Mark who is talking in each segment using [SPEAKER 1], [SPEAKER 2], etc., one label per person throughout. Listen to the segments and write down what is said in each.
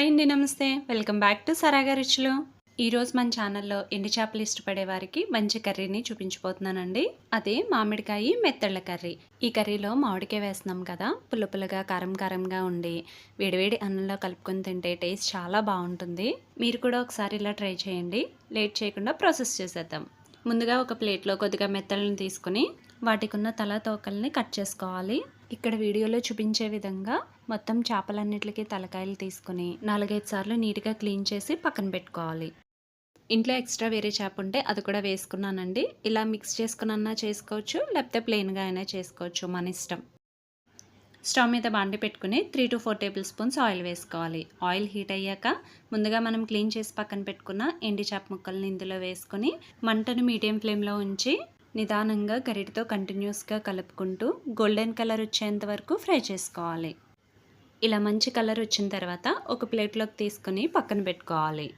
[SPEAKER 1] Hi అండి నమస్తే. Welcome back to సరాగా రుచులు. ఈరోజు మన ఛానల్లో ఎండి చేపలు ఇష్టపడే వారికి మంచి కర్రీని చూపించబోతున్నానండి. అదే మామిడికాయ మెత్తళ్ళ కర్రీ. ఈ కర్రీలో మామిడికాయ వేస్తున్నాం కదా పుల్ల పుల్లగా కారం కారంగా ఉండి వేడివేడి అన్నంలో కలుపుకొని తింటే టేస్ట్ చాలా బాగుంటుంది. మీరు కూడా ఒకసారి ఇలా ట్రై చేయండి. లేట్ చేయకుండా ప్రాసెస్ చేసేద్దాం. ముందుగా ఒక ప్లేట్లో కొద్దిగా మెత్తలను తీసుకుని వాటికి ఉన్న తల తోకల్ని కట్ చేసుకోవాలి. ఇక్కడ వీడియోలో చూపించే విధంగా మొత్తం చేపలన్నిటికీ తలకాయలు తీసుకుని నాలుగైదు సార్లు నీట్గా క్లీన్ చేసి పక్కన పెట్టుకోవాలి. ఇంట్లో ఎక్స్ట్రా వేరే చేప ఉంటే అది కూడా వేసుకున్నానండి. ఇలా మిక్స్ చేసుకున్నా చేసుకోవచ్చు లేకపోతే ప్లెయిన్గా అయినా చేసుకోవచ్చు మన ఇష్టం. స్టవ్ మీద బాండి పెట్టుకుని three to four tablespoons oil వేసుకోవాలి. ఆయిల్ హీట్ అయ్యాక ముందుగా మనం క్లీన్ చేసి పక్కన పెట్టుకున్న ఎండి చేప ముక్కల్ని ఇందులో వేసుకొని మంటను మీడియం ఫ్లేమ్లో ఉంచి నిదానంగా గరిటితో కంటిన్యూస్గా కలుపుకుంటూ గోల్డెన్ కలర్ వచ్చేంత వరకు ఫ్రై చేసుకోవాలి. ఇలా మంచి కలర్ వచ్చిన తర్వాత ఒక ప్లేట్లోకి తీసుకొని పక్కన పెట్టుకోవాలి.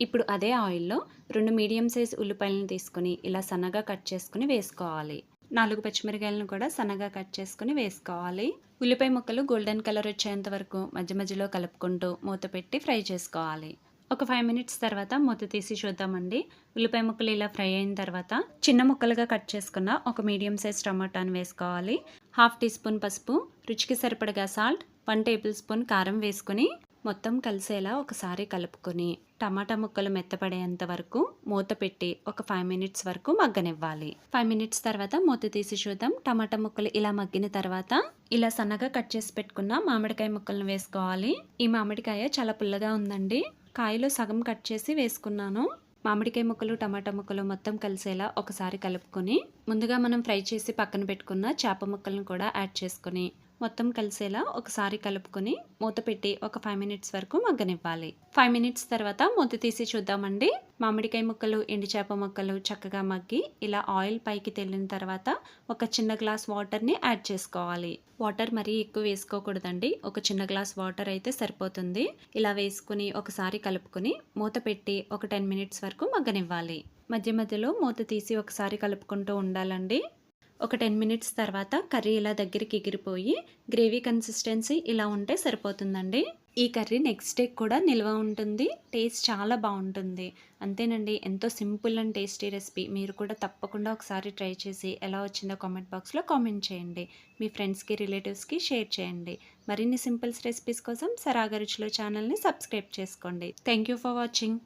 [SPEAKER 1] ఇప్పుడు అదే ఆయిల్లో రెండు మీడియం సైజ్ ఉల్లిపాయలను తీసుకొని ఇలా సన్నగా కట్ చేసుకుని వేసుకోవాలి. నాలుగు పచ్చిమిరకాయలను కూడా సన్నగా కట్ చేసుకుని వేసుకోవాలి. ఉల్లిపాయ ముక్కలు గోల్డెన్ కలర్ వచ్చేంత వరకు మధ్య మధ్యలో కలుపుకుంటూ మూత పెట్టి ఫ్రై చేసుకోవాలి. ఒక ఫైవ్ మినిట్స్ తర్వాత మూత తీసి చూద్దామండి. ఉల్లిపాయ ముక్కలు ఇలా ఫ్రై అయిన తర్వాత చిన్న ముక్కలుగా కట్ చేసుకున్న ఒక మీడియం సైజ్ టమాటాను వేసుకోవాలి. హాఫ్ టీ స్పూన్ పసుపు రుచికి సరిపడగా సాల్ట్ వన్ టేబుల్ స్పూన్ కారం వేసుకుని మొత్తం కలిసేలా ఒకసారి కలుపుకొని టమాటా ముక్కలు మెత్తపడేంత వరకు మూత పెట్టి ఒక ఫైవ్ మినిట్స్ వరకు మగ్గనివ్వాలి. ఫైవ్ మినిట్స్ తర్వాత మూత తీసి చూద్దాం. టమాటా ముక్కలు ఇలా మగ్గిన తర్వాత ఇలా సన్నగా కట్ చేసి పెట్టుకున్న మామిడికాయ ముక్కలను వేసుకోవాలి. ఈ మామిడికాయ చాలా పుల్లగా ఉందండి. కాయలో సగం కట్ చేసి వేసుకున్నాను. మామిడికాయ ముక్కలు టమాటా ముక్కలు మొత్తం కలిసేలా ఒకసారి కలుపుకొని ముందుగా మనం ఫ్రై చేసి పక్కన పెట్టుకున్న చేప ముక్కలను కూడా యాడ్ చేసుకొని మొత్తం కలిసేలా ఒకసారి కలుపుకొని మూత పెట్టి ఒక ఫైవ్ మినిట్స్ వరకు మగ్గనివ్వాలి. ఫైవ్ మినిట్స్ తర్వాత మూత తీసి చూద్దామండి. మామిడికాయ ముక్కలు ఎండి చేప ముక్కలు చక్కగా మగ్గి ఇలా ఆయిల్ పైకి తెల్లిన తర్వాత ఒక చిన్న గ్లాస్ వాటర్ని యాడ్ చేసుకోవాలి. వాటర్ మరీ ఎక్కువ వేసుకోకూడదండి. ఒక చిన్న గ్లాస్ వాటర్ అయితే సరిపోతుంది. ఇలా వేసుకుని ఒకసారి కలుపుకొని మూత పెట్టి ఒక టెన్ మినిట్స్ వరకు మగ్గనివ్వాలి. మధ్య మధ్యలో మూత తీసి ఒకసారి కలుపుకుంటూ ఉండాలండి. ఒక టెన్ మినిట్స్ తర్వాత కర్రీ ఇలా దగ్గరికి ఎగిరిపోయి గ్రేవీ కన్సిస్టెన్సీ ఇలా ఉంటే సరిపోతుందండి. ఈ కర్రీ నెక్స్ట్ డే కూడా నిల్వ ఉంటుంది. టేస్ట్ చాలా బాగుంటుంది. అంతేనండి ఎంతో సింపుల్ అండ్ టేస్టీ రెసిపీ. మీరు కూడా తప్పకుండా ఒకసారి ట్రై చేసి ఎలా వచ్చిందో కామెంట్ బాక్స్లో కామెంట్ చేయండి. మీ ఫ్రెండ్స్కి రిలేటివ్స్కి షేర్ చేయండి. మరిన్ని సింపుల్స్ రెసిపీస్ కోసం సరాగరుచులో ఛానల్ని సబ్స్క్రైబ్ చేసుకోండి. Thank you for watching.